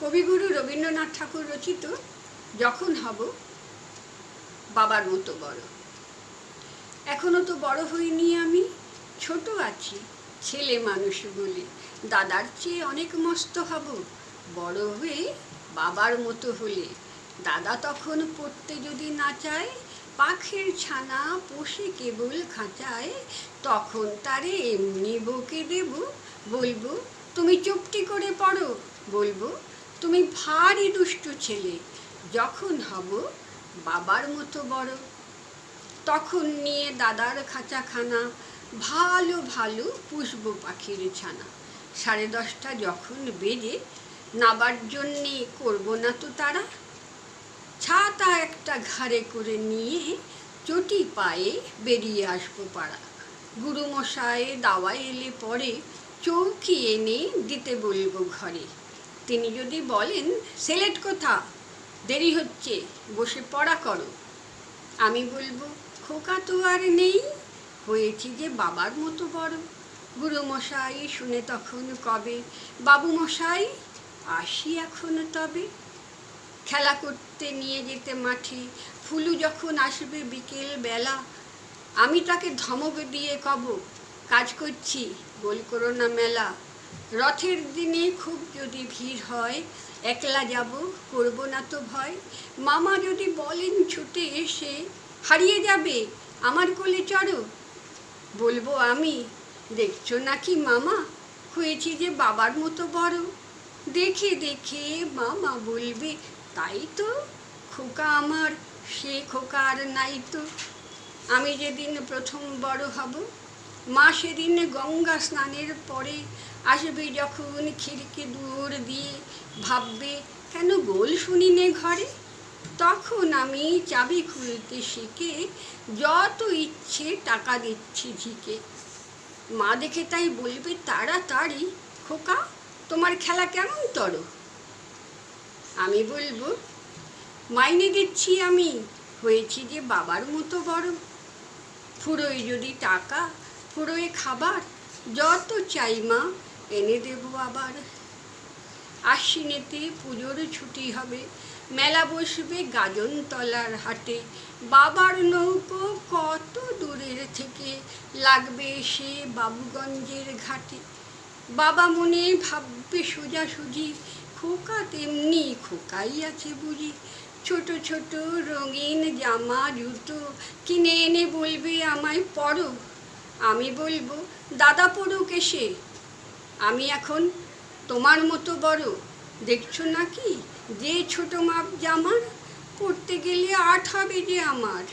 কবিগুরু রবীন্দ্রনাথ ঠাকুর রচিত যখন হব বাবার মতো বড়। এখনও তো বড় হইনি আমি, ছোট আছি, ছেলে মানুষ বলে। দাদার চেয়ে অনেক মস্ত হব, বড় হয়ে বাবার মতো হলে। দাদা তখন পড়তে যদি না চায়, পাখির ছানা পোষে কেবল খাঁচায়। তখন তারে এমনি বকে দেব, বলব, তুমি চুপটি করে পড়ো। বলব তুমি ভারী দুষ্টু ছেলে, যখন হব বাবার মতো বড়। তখন নিয়ে দাদার খাঁচাখানা, ভালো ভালো পুষব পাখির ছানা। সাড়ে দশটা যখন বেজে, নাবার জন্যে করব না তো তারা? ছাতা একটা ঘাড়ে করে নিয়ে চটি পায়ে বেরিয়ে আসব পাড়া। গুরুমশায় দাওয়া এলে পরে চৌকি এনে দিতে বলব ঘরে। তিনি যদি বলেন, সেলেট কোথা? দেরি হচ্ছে, বসে পড়া করো। আমি বলব, খোকা তো আর নেই, হয়েছি যে বাবার মতো বড়। গুরুমশাই শুনে তখন কবে? বাবু মশাই আসি এখন তবে। খেলা করতে নিয়ে যেতে মাঠে, ফুলু যখন আসবে বিকেল বেলা আমি তাকে ধমক দিয়ে কব, কাজ করছি, গোল করো না মেলা। রথের দিনে খুব যদি ভিড় হয়, একলা যাব, করব না তো ভয়। মামা যদি বলেন ছুটে এসে, হারিয়ে যাবে, আমার কোলে চড়ো। বলব, আমি, দেখছ নাকি মামা? হয়েছি যে বাবার মতো বড়। দেখে দেখে মামা বলবে, তাই তো, খোকা আমার, সে খোকা আর নাই তো। আমি যেদিন প্রথম বড় হব, মা সেদিন গঙ্গা স্নানের পরে আসবে যখন খিড়কি দূর দিয়ে ভাববে, কেন গোল শুনিনে ঘরে? তখন আমি চাবি খুলতে শিখে যত ইচ্ছে টাকা দিচ্ছি ঝিকে। মা দেখে তাই বলবে, তাড়াতাড়ি, খোকা, তোমার খেলা কেমন তর? আমি বলব, মাইনে দিচ্ছি আমি, হয়েছি যে বাবার মতো বড়। ফুরোয় যদি টাকা, ফুরোয় খাবার, যত চাই মা এনে দেবো আবার। আশ্বিনেতে পুজোর ছুটি হবে। মেলা বসবে গাজনতলার হাটে। বাবার নৌকো কত দূরের থেকে লাগবে সে বাবুগঞ্জের ঘাটে। বাবা মনে ভাববে সোজাসুজি, খোকা তেমনি খোকাই আছে বুঝি ছোট ছোট রঙিন জামা, জুতো কিনে এনে বলবে আমায় পরো। আমি বলব, দাদা পড়ুক এসে। আমি এখন তোমার মতো বড়, দেখছ নাকি? যে ছোট মাপ জামার করতে গেলে আট হবে যে আমার।